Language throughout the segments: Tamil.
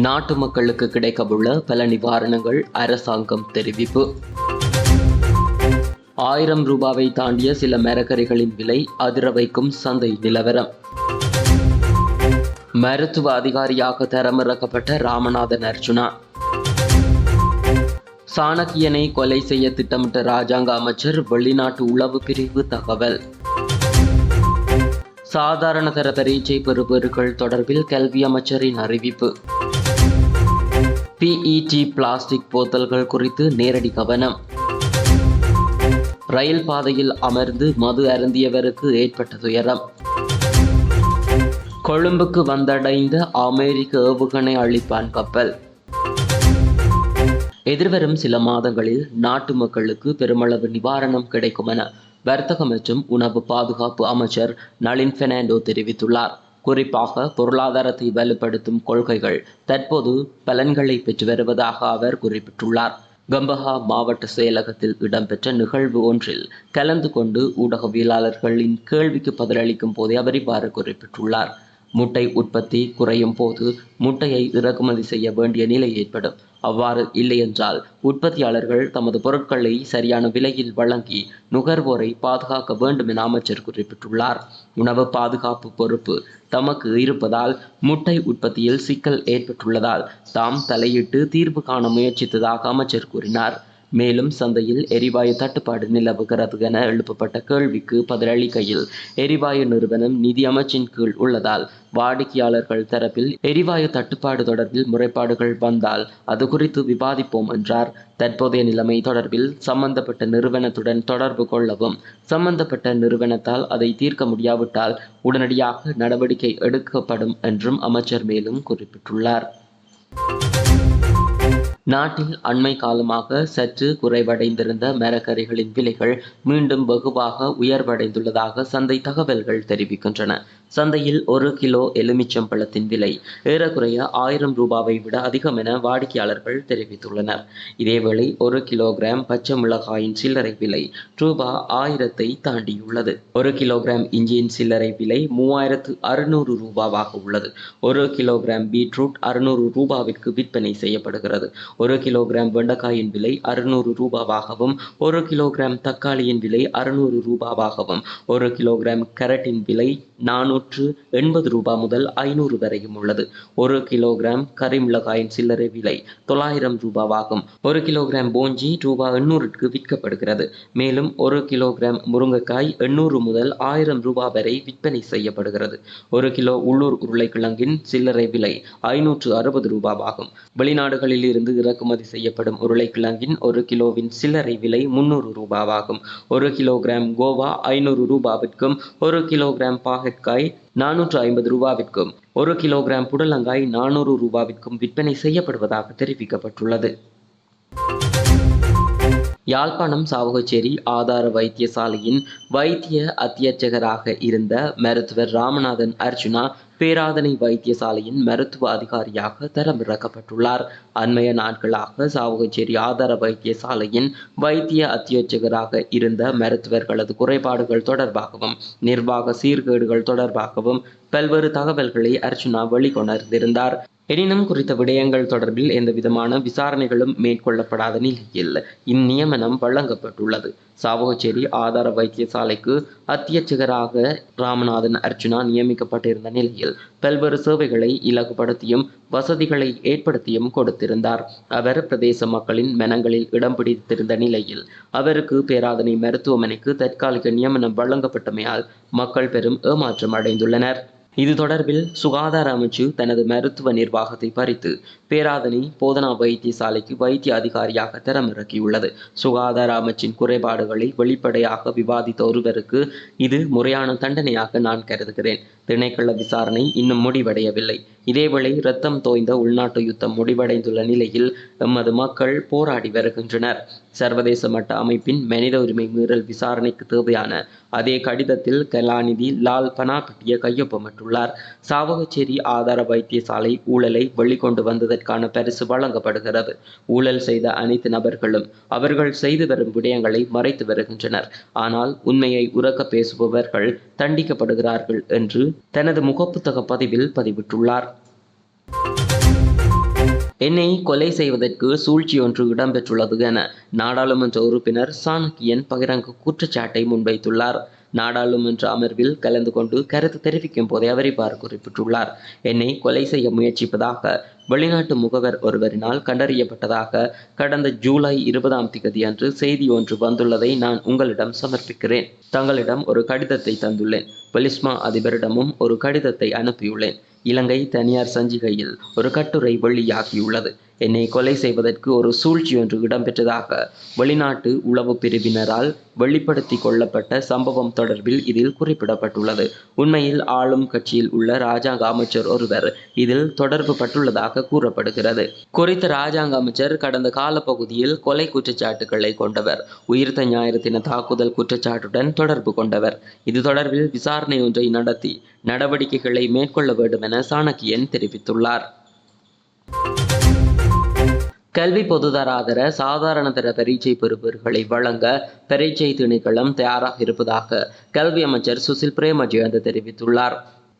நாட்டு மக்களுக்கு கிடைக்கவுள்ள பல நிவாரணங்கள் அரசாங்கம் தெரிவிப்பு. ஆயிரம் ரூபாவை தாண்டிய சில மரக்கறிகளின் விலை அதிர வைக்கும் சந்தை நிலவரம். மருத்துவ அதிகாரியாக தரமிறக்கப்பட்ட ராமநாதன் அர்ஜுனா. சாணக்கியனை கொலை செய்ய திட்டமிட்ட ராஜாங்க அமைச்சர் வெளிநாட்டு உளவு பிரிவு தகவல். சாதாரண தர பரீட்சை பெறுபவர்கள் தொடர்பில் கல்வி அமைச்சரின் அறிவிப்பு. பிஇடி பிளாஸ்டிக் போத்தல்கள் குறித்து நேரடி கவனம். ரயில் பாதையில் அமர்ந்து மது அருந்தியவருக்கு ஏற்பட்ட துயரம். கொழும்புக்கு வந்தடைந்த அமெரிக்க ஏவுகணை அழிப்பான் கப்பல். எதிர்வரும் சில மாதங்களில் நாட்டு மக்களுக்கு பெருமளவு நிவாரணம் கிடைக்கும் என வர்த்தக மற்றும் உணவு பாதுகாப்பு அமைச்சர் நளின் பெர்னாண்டோ தெரிவித்துள்ளார். குறிப்பாக பொருளாதாரத்தை வலுப்படுத்தும் கொள்கைகள் தற்போது பலன்களை பெற்று வருவதாக அவர் குறிப்பிட்டுள்ளார். கம்பஹா மாவட்ட செயலகத்தில் இடம்பெற்ற நிகழ்வு ஒன்றில் கலந்து கொண்டு ஊடகவியலாளர்களின் கேள்விக்கு பதிலளிக்கும் போதே அவர் இவ்வாறு குறிப்பிட்டுள்ளார். முட்டை உற்பத்தி குறையும் போது முட்டையை இறக்குமதி செய்ய வேண்டிய நிலை ஏற்படும். அவ்வாறு இல்லையென்றால் உற்பத்தியாளர்கள் தமது பொருட்களை சரியான விலையில் வழங்கி நுகர்வோரை பாதுகாக்க வேண்டும் என அமைச்சர் குறிப்பிட்டுள்ளார். உணவு பாதுகாப்பு பொறுப்பு தமக்கு இருப்பதால் முட்டை உற்பத்தியில் சிக்கல் ஏற்பட்டுள்ளதால் தாம் தலையிட்டு தீர்வு காண முயற்சித்ததாக அமைச்சர் கூறினார். மேலும் சந்தையில் எரிவாயு தட்டுப்பாடு நிலவுகிறது என எழுப்பப்பட்ட கேள்விக்கு பதிலளிக்கையில் எரிவாயு நிறுவனம் நிதி அமைச்சின் கீழ் உள்ளதால் வாடிக்கையாளர்கள் தரப்பில் எரிவாயு தட்டுப்பாடு தொடர்பில் முறைப்பாடுகள் வந்தால் அது குறித்து விவாதிப்போம் என்றார். தற்போதைய நிலைமை தொடர்பில் சம்பந்தப்பட்ட நிறுவனத்துடன் தொடர்பு கொள்ளவும் சம்பந்தப்பட்ட நிறுவனத்தால் அதை தீர்க்க முடியாவிட்டால் உடனடியாக நடவடிக்கை எடுக்கப்படும் என்றும் அமைச்சர் மேலும் குறிப்பிட்டுள்ளார். நாட்டில் அண்மை காலமாக சற்று குறைவடைந்திருந்த மரக்கறிகளின் விலைகள் மீண்டும் வெகுவாக உயர்வடைந்துள்ளதாக சந்தை தகவல்கள் தெரிவிக்கின்றன. சந்தையில் ஒரு கிலோ எலுமிச்சம்பழத்தின் விலை ஏறக்குறைய ஆயிரம் ரூபாவை விட அதிகம் என வாடிக்கையாளர்கள் தெரிவித்துள்ளனர். இதேவேளை ஒரு கிலோகிராம் பச்சை மிளகாயின் சில்லறை விலை ரூபா ஆயிரத்தை தாண்டியுள்ளது. ஒரு கிலோகிராம் இஞ்சியின் சில்லறை விலை மூவாயிரத்து அறுநூறு ரூபாவாக உள்ளது. ஒரு கிலோகிராம் பீட்ரூட் அறுநூறு ரூபாவிற்கு விற்பனை செய்யப்படுகிறது. ஒரு கிலோகிராம் வெண்டைக்காயின் விலை அறுநூறு ரூபாவாகவும் ஒரு கிலோகிராம் தக்காளியின் விலை அறுநூறு ரூபாவாகவும் ஒரு கிலோகிராம் கேரட்டின் விலை நானூறு நானூற்று எண்பது ரூபாய் முதல் ஐநூறு வரையும் உள்ளது. ஒரு கிலோகிராம் கரிமிளகாயின் சில்லறை விலை தொள்ளாயிரம் ரூபாவாகும். ஒரு கிலோகிராம் போஞ்சி ரூபாய் எண்ணூறுக்கு விற்கப்படுகிறது. மேலும் ஒரு கிலோகிராம் முருங்கைக்காய் எண்ணூறு முதல் ஆயிரம் ரூபாய் வரை விற்பனை செய்யப்படுகிறது. ஒரு கிலோ உள்ளூர் உருளைக்கிழங்கின் சில்லறை விலை ஐநூற்று அறுபது ரூபாவாகும். வெளிநாடுகளில் இருந்து இறக்குமதி செய்யப்படும் உருளைக்கிழங்கின் ஒரு கிலோவின் சில்லறை விலை முன்னூறு ரூபாவாகும். ஒரு கிலோகிராம் கோவா ஐநூறு ரூபாவிற்கும் ஒரு கிலோகிராம் பாகற்காய் நானூற்று ஐம்பது ரூபாவிற்கும் ஒரு கிலோகிராம் புடலங்காய் நானூறு ரூபாவிற்கும் விற்பனை செய்யப்படுவதாக தெரிவிக்கப்பட்டுள்ளது. யாழ்ப்பாணம் சாவகச்சேரி ஆதார வைத்தியசாலையின் வைத்திய அத்தியட்சகராக இருந்த மருத்துவர் ராமநாதன் அர்ஜுனா பேராதனை வைத்தியசாலையின் மருத்துவ அதிகாரியாக தரமிறக்கப்பட்டுள்ளார். அண்மைய நாட்களாக சாவகச்சேரி ஆதார வைத்தியசாலையின் வைத்திய அத்தியட்சகராக இருந்த மருத்துவர்களது குறைபாடுகள் தொடர்பாகவும் நிர்வாக சீர்கேடுகள் தொடர்பாகவும் பல்வேறு தகவல்களை அர்ச்சுனா வெளிக்கொணர்ந்திருந்தார். எனினும் குறித்த விடயங்கள் தொடர்பில் எந்த விதமான விசாரணைகளும் மேற்கொள்ளப்படாத நிலையில் இந்நியமனம் வழங்கப்பட்டுள்ளது. சாவகச்சேரி ஆதார வைத்தியசாலைக்கு அத்தியட்சகராக ராமநாதன் அர்ச்சுனா நியமிக்கப்பட்டிருந்த நிலையில் பல்வேறு சேவைகளை இலகுபடுத்தியும் வசதிகளை ஏற்படுத்தியும் கொடுத்திருந்தார். அவர் பிரதேச மக்களின் மனங்களில் இடம் பிடித்திருந்த நிலையில் அவருக்கு பேராதனை மருத்துவமனைக்கு தற்காலிக நியமனம் வழங்கப்பட்டமையால் மக்கள் பெரும் ஏமாற்றம் அடைந்துள்ளனர். இது தொடர்பில் சுகாதார அமைச்சு தனது மருத்துவ நிர்வாகத்தை பறித்து பேராதனை போதனா வைத்தியசாலைக்கு வைத்திய அதிகாரியாக தரமிறக்கியுள்ளது சுகாதார அமைச்சின் குறைபாடுகளை வெளிப்படையாக விவாதித்த ஒருவருக்கு இது முறையான தண்டனையாக நான் கருதுகிறேன். திணைக்கள விசாரணை இன்னும் முடிவடையவில்லை. இதேவேளை இரத்தம் தோய்ந்த உள்நாட்டு யுத்தம் முடிவடைந்துள்ள நிலையில் எமது மக்கள் போராடி வருகின்றனர். சர்வதேச மட்ட அமைப்பின் மனித உரிமை மீறல் விசாரணைக்கு தேவையான அதே கடிதத்தில் கலாநிதி லால் பனாபட்டிய கையொப்பமிட்டுள்ளார் சாவகச்சேரி ஆதார வைத்தியசாலை ஊழலை வெளிக்கொண்டு வந்ததற்கான பரிசு வழங்கப்படுகிறது. ஊழல் செய்த அனைத்து நபர்களும் அவர்கள் செய்து வரும் விடயங்களை மறைத்து வருகின்றனர். ஆனால் உண்மையை உறக்க பேசுபவர்கள் தண்டிக்கப்படுகிறார்கள் என்று தனது முகப்புத்தக பதிவில் பதிவிட்டுள்ளார். என்னை கொலை செய்வதற்கு சூழ்ச்சி ஒன்று இடம்பெற்றுள்ளது என நாடாளுமன்ற உறுப்பினர் சாணக்கியன் பகிரங்க குற்றச்சாட்டை முன்வைத்துள்ளார். நாடாளுமன்ற அமர்வில் கலந்து கொண்டு கருத்து தெரிவிக்கும் போதே அவர் இவ்வாறு குறிப்பிட்டுள்ளார். என்னை கொலை செய்ய முயற்சிப்பதாக வெளிநாட்டு முகவர் ஒருவரினால் கண்டறியப்பட்டதாக கடந்த ஜூலை இருபதாம் திகதி அன்று செய்தி ஒன்று வந்துள்ளதை நான் உங்களிடம் சமர்ப்பிக்கிறேன். தங்களிடம் ஒரு கடிதத்தை தந்துள்ளேன். பொலிஸ்மா அதிபரிடமும் ஒரு கடிதத்தை அனுப்பியுள்ளேன். இலங்கை தனியார் சஞ்சிகையில் ஒரு கட்டுரை வெளியாகியுள்ளது. என்னை கொலை செய்வதற்கு ஒரு சூழ்ச்சி ஒன்று இடம்பெற்றதாக வெளிநாட்டு உளவு பிரிவினரால் வெளிப்படுத்தி கொள்ளப்பட்ட சம்பவம் தொடர்பில் இதில் குறிப்பிடப்பட்டுள்ளது. உண்மையில் ஆளும் கட்சியில் உள்ள ராஜாங்க அமைச்சர் ஒருவர் இதில் தொடர்பு பட்டுள்ளதாக கூறப்படுகிறது. குறித்த ராஜாங்க அமைச்சர் கடந்த காலப்பகுதியில் கொலை குற்றச்சாட்டுகளை கொண்டவர். உயிர்த்த ஞாயிறு தின தாக்குதல் குற்றச்சாட்டுடன் தொடர்பு கொண்டவர். இது தொடர்பில் விசாரணை ஒன்றை நடத்தி நடவடிக்கைகளை மேற்கொள்ள வேண்டும் என சாணக்கியன் தெரிவித்துள்ளார். கல்வி பொதுதராதர சாதாரணதர பரீட்சை பெறுபவர்களை வழங்க பரீட்சை திணைக்களம் தயாராக இருப்பதாக கல்வி அமைச்சர் சுசில் பிரேமஜெயந்த் தெரிவித்துள்ளார்.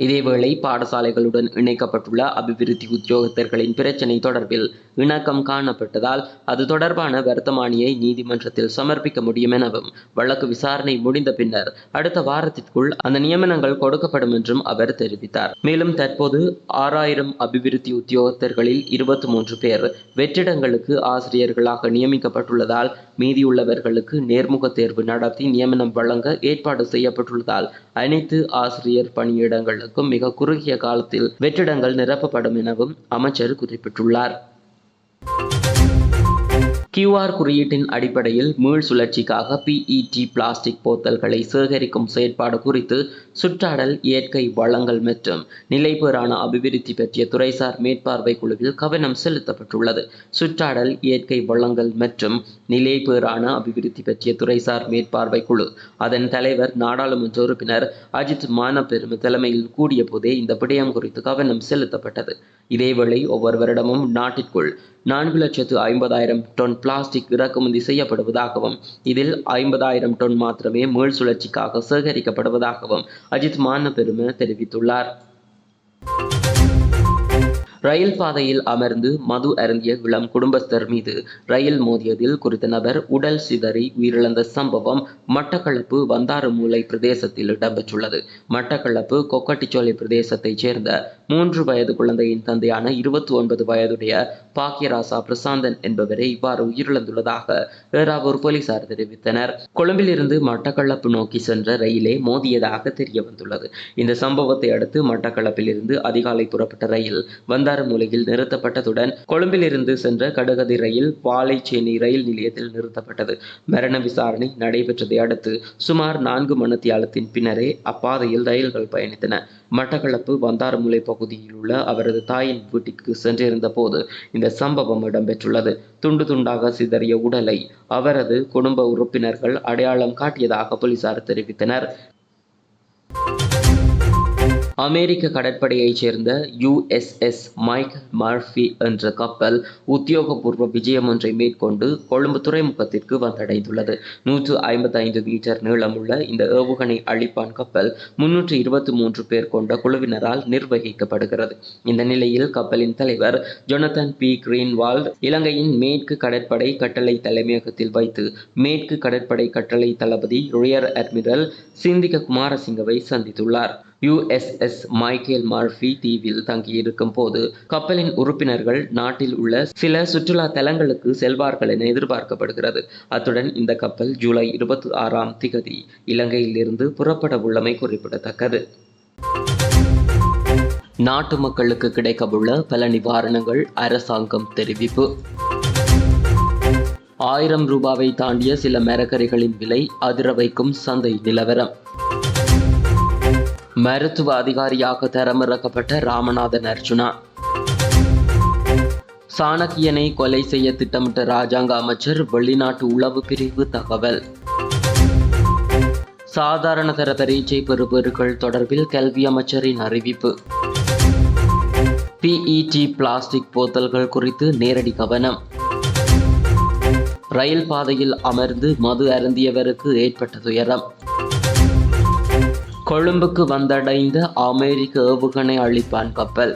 இதேவேளை பாடசாலைகளுடன் இணைக்கப்பட்டுள்ள அபிவிருத்தி உத்தியோகத்தர்களின் பிரச்சினை தொடர்பில் இணக்கம் காணப்பட்டதால் அது தொடர்பான வர்த்தமானியை நீதிமன்றத்தில் சமர்ப்பிக்க முடியும் எனவும் வழக்கு விசாரணை முடிந்த பின்னர் அடுத்த வாரத்திற்குள் அந்த நியமனங்கள் கொடுக்கப்படும் என்றும் அவர் தெரிவித்தார். மேலும் தற்போது ஆறாயிரம் அபிவிருத்தி உத்தியோகத்தர்களில் இருபத்தி மூன்று பேர் வெற்றிடங்களுக்கு ஆசிரியர்களாக நியமிக்கப்பட்டுள்ளதால் மீதியுள்ளவர்களுக்கு நேர்முக தேர்வு நடத்தி நியமனம் வழங்க ஏற்பாடு செய்யப்பட்டுள்ளதால் அனைத்து ஆசிரியர் பணியிடங்களுக்கும் மிக குறுகிய காலத்தில் வெற்றிடங்கள் நிரப்பப்படும் எனவும் அமைச்சர் குறிப்பிட்டுள்ளார். கியூஆர் குறியீட்டின் அடிப்படையில் மீள் சுழற்சிக்காக பிஇடி பிளாஸ்டிக் போத்தல்களை சேகரிக்கும் செயற்பாடு குறித்து சுற்றாடல் இயற்கை வளங்கள் மற்றும் நிலைபேறான அபிவிருத்தி பற்றிய துறைசார் மேற்பார்வை குழுவில் கவனம் செலுத்தப்பட்டுள்ளது. சுற்றாடல் இயற்கை வளங்கள் மற்றும் நிலைபேறான அபிவிருத்தி பற்றிய துறைசார் மேற்பார்வை குழு. அதன் தலைவர் நாடாளுமன்ற உறுப்பினர் அஜித் மானபெரும தலைமையில் கூடிய போதே இந்த விடயம் குறித்து கவனம் செலுத்தப்பட்டது. இதேவேளை ஒவ்வொரு வருடமும் நாட்டிற்குள் நான்கு லட்சத்து ஐம்பதாயிரம் டன் பிளாஸ்டிக் இறக்குமதி செய்யப்படுவதாகவும் இதில் ஐம்பதாயிரம் டன் மாத்திரமே மீள் சுழற்சிக்காக சேகரிக்கப்படுவதாகவும் அஜித் மானபெருமை தெரிவித்துள்ளார். ரயில் பாதையில் அமர்ந்து மது அருந்திய இளம் குடும்பஸ்தர் மீது ரயில் மோதியதில் குறித்த நபர் உடல் சிதறி உயிரிழந்த சம்பவம் மட்டக்களப்பு வந்தாறுமூலை பிரதேசத்தில் இடம்பெற்றுள்ளது. மட்டக்களப்பு கொக்கட்டிச்சோலை பிரதேசத்தைச் சேர்ந்த மூன்று வயது குழந்தையின் தந்தையான இருபத்தி ஒன்பது வயதுடைய பாக்கியராசா பிரசாந்தன் என்பவரை இவ்வாறு உயிரிழந்துள்ளதாக ஏறாவூர் போலீசார் தெரிவித்தனர். கொழும்பிலிருந்து மட்டக்களப்பு நோக்கி சென்ற ரயிலே மோதியதாக தெரிய வந்துள்ளது இந்த சம்பவத்தை அடுத்து மட்டக்களப்பில் இருந்து அதிகாலை புறப்பட்ட ரயில் வந்தார மூலையில் நிறுத்தப்பட்டதுடன் கொழும்பிலிருந்து சென்ற கடுகதி ரயில் வாழைச்சேனி ரயில் நிலையத்தில் நிறுத்தப்பட்டது. மரண விசாரணை நடைபெற்றதை அடுத்து சுமார் நான்கு மணித்தியாலத்தின் பின்னரே அப்பாதையில் ரயில்கள் பயணித்தன. மட்டக்களப்பு வந்தாரமுலை பகுதியில் உள்ள அவரது தாயின் வீட்டிற்கு சென்றிருந்த போது இந்த சம்பவம் இடம்பெற்றுள்ளது. துண்டு துண்டாக சிதறிய உடலை அவரது குடும்ப உறுப்பினர்கள் அடையாளம் காட்டியதாக போலீசார் தெரிவித்தனர். அமெரிக்க கடற்படையைச் சேர்ந்த யுஎஸ்எஸ் மைக் மர்ஃபி என்ற கப்பல் உத்தியோகபூர்வ விஜயம் ஒன்றை மேற்கொண்டு கொழும்பு துறைமுகத்திற்கு வந்தடைந்துள்ளது. நூற்று ஐம்பத்தி ஐந்து மீட்டர் நீளமுள்ள இந்த ஏவுகணை அழிப்பான் கப்பல் முன்னூற்று இருபத்தி மூன்று பேர் கொண்ட குழுவினரால் நிர்வகிக்கப்படுகிறது. இந்த நிலையில் கப்பலின் தலைவர் ஜொனதன் பி. கிரீன்வால்ட் இலங்கையின் மேற்கு கடற்படை கட்டளை தலைமையகத்தில் வைத்து மேற்கு கடற்படை கட்டளை தளபதி ரியர் அட்மிரல் சிந்திக குமாரசிங்கவை சந்தித்துள்ளார். யுஎஸ்எஸ் மைக்கேல் மார்ஃபி தீவில் தங்கியிருக்கும் போது கப்பலின் உறுப்பினர்கள் நாட்டில் உள்ள சில சுற்றுலா தலங்களுக்கு செல்வார்கள் என எதிர்பார்க்கப்படுகிறது. அத்துடன் இந்த கப்பல் ஜூலை இருபத்தி ஆறாம் திகதி இலங்கையிலிருந்து புறப்பட உள்ளமை குறிப்பிடத்தக்கது. நாட்டு மக்களுக்கு கிடைக்கவுள்ள பல நிவாரணங்கள் அரசாங்கம் தெரிவிப்பு. ஆயிரம் ரூபாவை தாண்டிய சில மரக்கறிகளின் விலை அதிர வைக்கும் சந்தை நிலவரம். மருத்துவ அதிகாரியாக தரமிறக்கப்பட்ட ராமநாதன் அர்ஜுனா. சாணக்கியனை கொலை செய்ய திட்டமிட்ட ராஜாங்க அமைச்சர் வெளிநாட்டு உளவு பிரிவு தகவல். சாதாரண தர பரீட்சை பெறுபவர்கள் தொடர்பில் கல்வி அமைச்சரின் அறிவிப்பு. பிஇடி பிளாஸ்டிக் போத்தல்கள் குறித்து நேரடி கவனம். ரயில் பாதையில் அமர்ந்து மது அருந்தியவருக்கு ஏற்பட்ட துயரம். கொழும்புக்கு வந்தடைந்த அமெரிக்க ஏவுகணை அழிப்பான் கப்பல்.